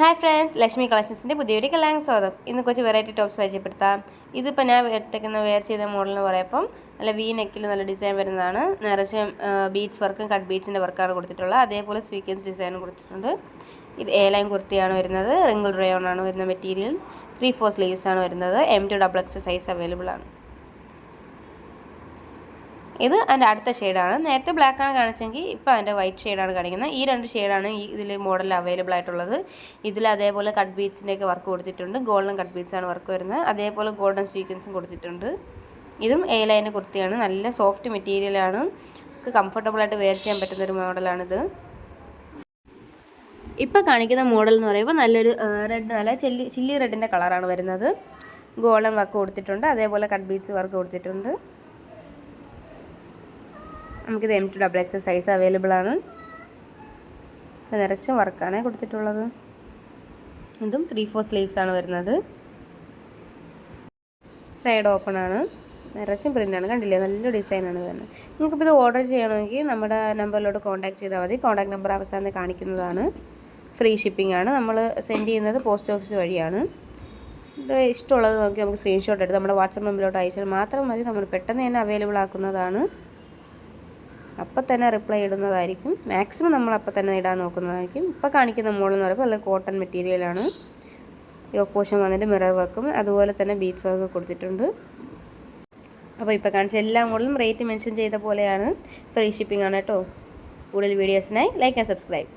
Hi friends Lakshmi കളക്ഷൻസിന്റെ പുതിയൊരു കല്യാണ സ്വാഗതം ഇന്ന് കുറച്ച് വെറൈറ്റി ടോപ്സ് പരിചയപ്പെടുത്താം. ഇതിപ്പോൾ ഞാൻ ഇട്ടേക്കുന്ന വെയർ ചെയ്ത മോഡൽ എന്ന് പറയുമ്പം നല്ല വി നെക്കിൽ നല്ല ഡിസൈൻ വരുന്നതാണ്. നിറച്ച് ബീച്ച് വർക്കും കട്ട് ബീച്ചിന്റെ വർക്കാണ് കൊടുത്തിട്ടുള്ളത്. അതേപോലെ സ്വീക്വൻസ് ഡിസൈനും കൊടുത്തിട്ടുണ്ട്. ഇത് എ ലൈൻ കുർത്തിയാണ് വരുന്നത്. റിംഗിൾ റയോൺ ആണ് വരുന്ന മെറ്റീരിയൽ ത്രീ ഫോർ സ്ലീവ്സ് ആണ് വരുന്നത്. M to double X size available ആണ്. ഇത് അതിന്റെ അടുത്ത ഷെയ്ഡാണ് നേരത്തെ ബ്ലാക്ക് ആണ് കാണിച്ചെങ്കിൽ ഇപ്പോൾ അതിന്റെ വൈറ്റ് ഷെയ്ഡാണ് കാണിക്കുന്നത്. ഈ രണ്ട് ഷെയ്ഡാണ് ഈ ഇതിൽ മോഡൽ അവൈലബിൾ ആയിട്ടുള്ളത്. ഇതിൽ അതേപോലെ കട്ട് ബീഡ്സിന്റെയൊക്കെ വർക്ക് കൊടുത്തിട്ടുണ്ട്. ഗോൾഡൻ കട്ട് ആണ് വർക്ക് വരുന്നത്. അതേപോലെ ഗോൾഡൻ സ്വീക്വൻസും കൊടുത്തിട്ടുണ്ട്. ഇതും എ ലൈന്റെ കുർത്തിയാണ്. നല്ല സോഫ്റ്റ് മെറ്റീരിയലാണ് നമുക്ക് കംഫർട്ടബിളായിട്ട് വെയർ ചെയ്യാൻ പറ്റുന്ന ഒരു മോഡലാണിത് ഇപ്പോൾ കാണിക്കുന്ന മോഡൽ എന്ന് പറയുമ്പോൾ നല്ലൊരു റെഡ് നല്ല ചില്ലി ചില്ലി റെഡിന്റെ കളറാണ് വരുന്നത്. ഗോൾഡൻ വർക്ക് കൊടുത്തിട്ടുണ്ട്. അതേപോലെ കട്ട് ബീഡ്സ് വർക്ക് കൊടുത്തിട്ടുണ്ട്. നമുക്കിത് M to double X size available ആണ്. നിറച്ചും വർക്കാണ് കൊടുത്തിട്ടുള്ളത്. ഇതും ത്രീ ഫോർ സ്ലീവ്സ് ആണ് വരുന്നത്. സൈഡ് ഓപ്പൺ ആണ്. നിറച്ചും പ്രിന്റാണ് കണ്ടില്ലേ? നല്ല ഡിസൈനാണ് വരുന്നത്. നിങ്ങൾക്കിപ്പോൾ ഇത് ഓർഡർ ചെയ്യണമെങ്കിൽ നമ്മുടെ നമ്പറിലോട്ട് കോൺടാക്ട് ചെയ്താൽ മതി. കോൺടാക്ട് നമ്പർ അവസാനം കാണിക്കുന്നതാണ്. ഫ്രീ ഷിപ്പിംഗ് ആണ്. നമ്മൾ സെൻഡ് ചെയ്യുന്നത് പോസ്റ്റ് ഓഫീസ് വഴിയാണ്. ഇത് ഇഷ്ടമുള്ളത് നോക്കി നമുക്ക് സ്ക്രീൻഷോട്ട് എടുത്ത് നമ്മുടെ വാട്സപ്പ് നമ്പറിലോട്ട് അയച്ചാൽ മാത്രം മതി. നമ്മൾ പെട്ടെന്ന് തന്നെ അവൈലബിൾ ആക്കുന്നതാണ്. അപ്പം തന്നെ റിപ്ലൈ ഇടുന്നതായിരിക്കും. മാക്സിമം നമ്മൾ അപ്പം തന്നെ ഇടാൻ നോക്കുന്നതായിരിക്കും. ഇപ്പോൾ കാണിക്കുന്ന മോഡൽ എന്ന് പറയുമ്പോൾ നല്ല കോട്ടൺ മെറ്റീരിയലാണ് യോക്ക് പോഷൻ വന്നിട്ട് മിറർ വർക്കും അതുപോലെ തന്നെ ബീറ്റ്സ് വർക്ക് കൊടുത്തിട്ടുണ്ട്. അപ്പോൾ ഇപ്പോൾ കാണിച്ച എല്ലാ മോഡലും റേറ്റ് മെൻഷൻ ചെയ്ത പോലെയാണ്. ഫ്രീ ഷിപ്പിംഗ് ആണ് കേട്ടോ. കൂടുതൽ വീഡിയോസിനായി ലൈക്ക് ആൻഡ് സബ്സ്ക്രൈബ്